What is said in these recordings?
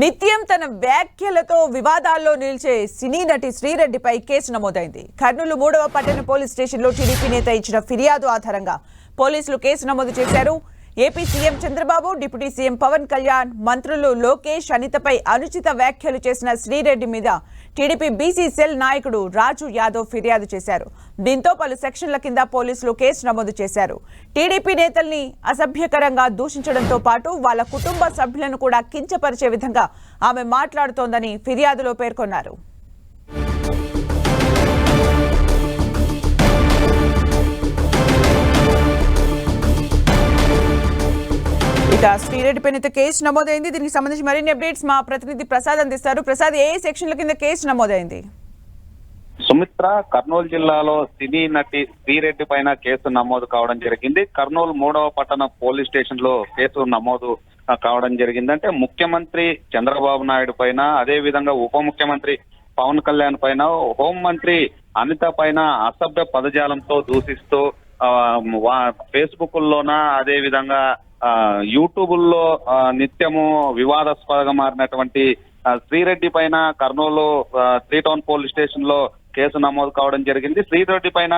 నిత్యం తన వ్యాఖ్యలతో వివాదాల్లో నిలిచే సినీ నటి శ్రీరెడ్డిపై కేసు నమోదైంది. కర్నూలు మూడవ పట్టణ పోలీస్ స్టేషన్లో టీడీపీ నేత ఇచ్చిన ఫిర్యాదు ఆధారంగా పోలీసులు కేసు నమోదు చేశారు. AP CM Chandrababu deputy CM Pawan Kalyan మంత్రులు లోకేష్ అనితపై అనుచిత వ్యాఖ్యలు చేసిన శ్రీరెడ్డి మీద టీడీపీ బీసీ సెల్ నాయకుడు రాజు యాదవ్ ఫిర్యాదు చేశారు. దీంతో పలు సెక్షన్ల కింద పోలీసులు కేసు నమోదు చేశారు. టీడీపీ నేతల్ని అసభ్యకరంగా దూషించడంతో పాటు వాళ్ళ కుటుంబ సభ్యులను కూడా కించపరిచే విధంగా ఆమె మాట్లాడుతోందని ఫిర్యాదులో పేర్కొన్నారు. ఇక శ్రీరెడ్డి పైన కేసు నమోదైంది. దీనికి సంబంధించి మరిన్ని అప్డేట్స్ మా ప్రతినిధి ప్రసాద్ అందిస్తారు. ప్రసాద్ ఏ సెక్షన్ల కింద కేసు నమోదైంది? సుమిత్ర కర్నూలు జిల్లాలో సినీ నటి శ్రీరెడ్డి పైన కేసు నమోదు కావడం జరిగింది. కర్నూలు మూడవ పట్టణ పోలీస్ స్టేషన్లో కేసు నమోదు కావడం జరిగిందంటే ముఖ్యమంత్రి చంద్రబాబు నాయుడు పైన అదే విధంగా ఉప ముఖ్యమంత్రి పవన్ కళ్యాణ్ పైన హోంమంత్రి అనిత పైన అసభ్య పదజాలంతో దూషిస్తూ ఫేస్బుక్ లోన అదే విధంగా యూట్యూబుల్లో నిత్యము వివాదాస్పదంగా మారినటువంటి శ్రీరెడ్డి పైన కర్నూలు త్రీ టౌన్ పోలీస్ స్టేషన్లో కేసు నమోదు కావడం జరిగింది. శ్రీరెడ్డి పైన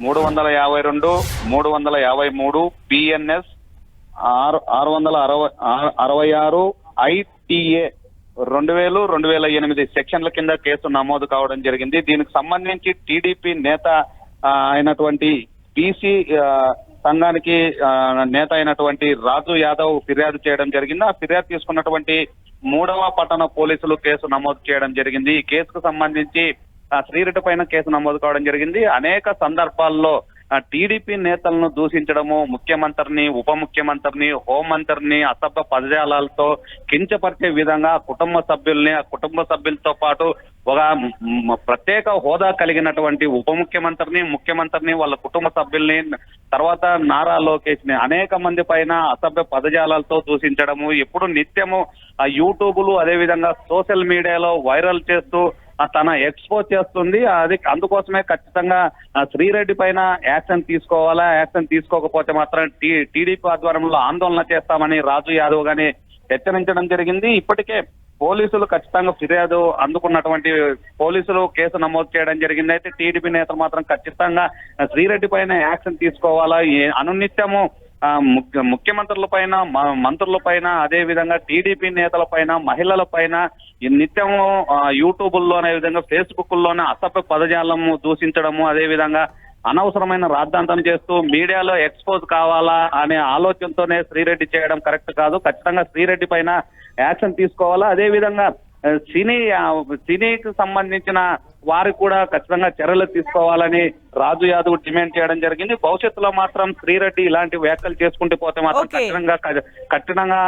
మూడు వందల యాభై రెండు మూడు వందల యాభై మూడు పిఎన్ఎస్ ఆరు ఆరు వందల అరవై ఆ- అరవై ఆరు ఐటిఏ రెండు వేలు రెండు వేల ఎనిమిది సెక్షన్ల కింద కేసు నమోదు కావడం జరిగింది. దీనికి సంబంధించి టీడీపీ నేత అయినటువంటి బీసీ సంఘానికి నేత అయినటువంటి రాజు యాదవ్ ఫిర్యాదు చేయడం జరిగింది. ఆ ఫిర్యాదు తీసుకున్నటువంటి మూడవ పట్టణ పోలీసులు కేసు నమోదు చేయడం జరిగింది. ఈ కేసుకు సంబంధించి శ్రీరెడ్డి పైన కేసు నమోదు కావడం జరిగింది. అనేక సందర్భాల్లో టీడీపీ నేతలను దూషించడము ముఖ్యమంత్రిని ఉప ముఖ్యమంత్రిని హోంమంత్రిని అసభ్య పదజాలాలతో కించపరిచే విధంగా కుటుంబ సభ్యుల్ని ఆ కుటుంబ సభ్యులతో పాటు ఒక ప్రత్యేక హోదా కలిగినటువంటి ఉప ముఖ్యమంత్రిని ముఖ్యమంత్రిని వాళ్ళ కుటుంబ సభ్యుల్ని తర్వాత నారా లోకేష్ని అనేక మంది పైన అసభ్య పదజాలాలతో దూషించడము ఎప్పుడు నిత్యము ఆ యూట్యూబ్లు అదే విధంగా సోషల్ మీడియాలో వైరల్ చేస్తూ తన ఎక్స్పోజ్ చేస్తుంది. అది అందుకోసమే ఖచ్చితంగా శ్రీరెడ్డి పైన యాక్షన్ తీసుకోవాలా యాక్షన్ తీసుకోకపోతే మాత్రం టీడీపీ ఆధ్వర్యంలో ఆందోళన చేస్తామని రాజు యాదవ్ గాని హెచ్చరించడం జరిగింది. ఇప్పటికే పోలీసులు ఖచ్చితంగా ఫిర్యాదు అందుకున్నటువంటి పోలీసులు కేసు నమోదు చేయడం జరిగింది. అయితే టీడీపీ నేతలు మాత్రం ఖచ్చితంగా శ్రీరెడ్డి పైన యాక్షన్ తీసుకోవాలా? అనునిత్యము ముఖ్యమంత్రుల పైన మ- మంత్రుల పైన అదే విధంగా టీడీపీ నేతల పైన మహిళల పైన ఈ నిత్యము యూట్యూబ్లోనే అనే విధంగా ఫేస్బుక్లోనే అసభ్య పదజాలము దూషించడము అదే విధంగా అనవసరమైన రాద్ధాంతం చేస్తూ మీడియాలో ఎక్స్పోజ్ కావాలా అనే ఆలోచనతోనే శ్రీరెడ్డి చేయడం కరెక్ట్ కాదు. ఖచ్చితంగా శ్రీరెడ్డి పైన యాక్షన్ తీసుకోవాలా. అదే విధంగా సినీ సినీకి సంబంధించిన వారికి కూడా ఖచ్చితంగా చర్యలు తీసుకోవాలని రాజు యాదవ్ డిమాండ్ చేయడం జరిగింది. భవిష్యత్తులో మాత్రం శ్రీరెడ్డి ఇలాంటి వ్యాఖ్యలు చేసుకుంటూ పోతే మాత్రం Okay. కఠినంగా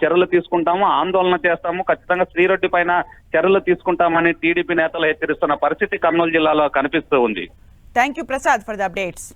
చర్యలు తీసుకుంటాము ఆందోళన చేస్తాము. ఖచ్చితంగా శ్రీరెడ్డి పైన చర్యలు తీసుకుంటామని టీడీపీ నేతలు హెచ్చరిస్తున్న పరిస్థితి కర్నూలు జిల్లాలో కనిపిస్తూ ఉంది. Thank you, Prasad, for the updates.